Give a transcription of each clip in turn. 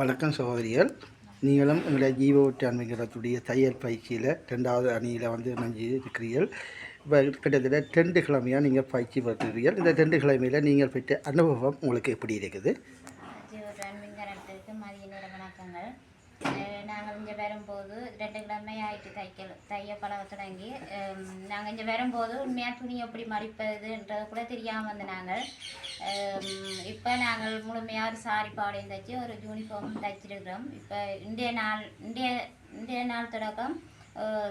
வணக்கம் சகோதரிகள். நீங்களும் எங்களுடைய ஜீவோ அன்மைக்கிறதுடைய தையல் பயிற்சியில் ரெண்டாவது அணியில் வந்து நஞ்சு இருக்கிறீர்கள். இப்போ கிட்டத்தட்ட ரெண்டு கிழமையாக நீங்கள் பயிற்சி பெறுகிறீர்கள் இந்த ரெண்டு கிழமையில் நீங்கள் பெற்ற அனுபவம் உங்களுக்கு எப்படி இருக்குது? நாங்கள் இங்கே வரும்போது ரெண்டு கிழமை ஆயிட்டு தைக்கல் தைய பழக தொடங்கி நாங்கள் இங்கே வரும்போது உண்மையாக துணி எப்படி மடிப்பதுன்றது கூட தெரியாமல் வந்து நாங்கள் இப்போ நாங்கள் முழுமையாக ஒரு சாரி பாடையும் தைச்சி ஒரு யூனிஃபார்ம் தைச்சிருக்கிறோம். இப்போ இந்திய நாள் இந்திய இந்திய நாள் தொடக்கம்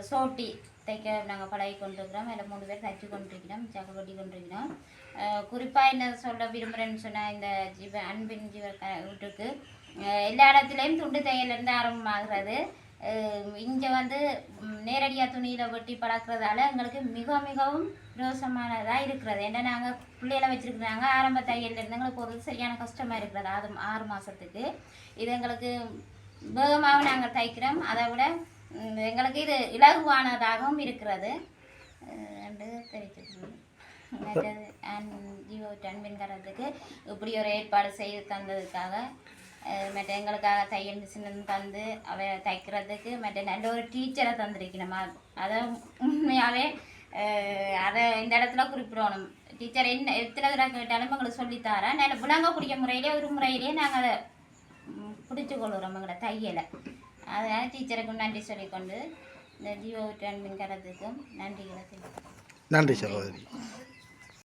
சோட்டி தைக்க நாங்கள் பழகி கொண்டிருக்கிறோம். அதில் மூணு பேர் தைச்சு கொண்டிருக்கிறோம். சக்கை கொட்டி கொண்டிருக்கிறோம். குறிப்பாக என்ன சொல்ல விரும்புகிறேன்னு சொன்னால் இந்த ஜீவ அன்பின் ஜீவ வீட்டுக்கு எல்லா இடத்துலையும் துண்டு தையலேருந்து ஆரம்பமாகிறது. இங்கே வந்து நேரடியாக துணியில் வெட்டி பழக்கிறதால எங்களுக்கு மிக மிகவும் ரோசமானதாக இருக்கிறது. ஏன்னா நாங்கள் பிள்ளைகளை வச்சுருக்குறாங்க. ஆரம்ப தையல்லேருந்து எங்களுக்கு ஒரு சரியான கஷ்டமாக இருக்கிறது. அது ஆறு மாதத்துக்கு இது எங்களுக்கு வேகமாகவும் நாங்கள் தைக்கிறோம். அதை விட எங்களுக்கு இது இலகுவானதாகவும் இருக்கிறது. ரெண்டு என்று மற்றது அன் இப்படி ஒரு ஏற்பாடு செய்து தந்ததுக்காக மற்ற எங்களுக்காக தையல் மிஷின் தந்து அவ தைக்கிறதுக்கு மற்ற நல்ல ஒரு டீச்சரை தந்திருக்கணுமா. அதை உண்மையாகவே அதை இந்த இடத்துல குறிப்பிடணும். டீச்சர் என்ன எத்தனை தடவை கேட்டாலும் எங்களுக்கு சொல்லித்தாரேன் நல்ல விளங்கக்கூடிய முறையிலே ஒரு முறையிலே நாங்கள் அதை பிடிச்சி பிடிச்சு கொள்கிறோம் தையலை. அதனால் டீச்சருக்கும் நன்றி சொல்லிக்கொண்டு இந்த ஜீவோ அன்பின்காரத்துக்கும் நன்றிகளை தெரிவிக்கிறேன் நன்றி சகோதரி.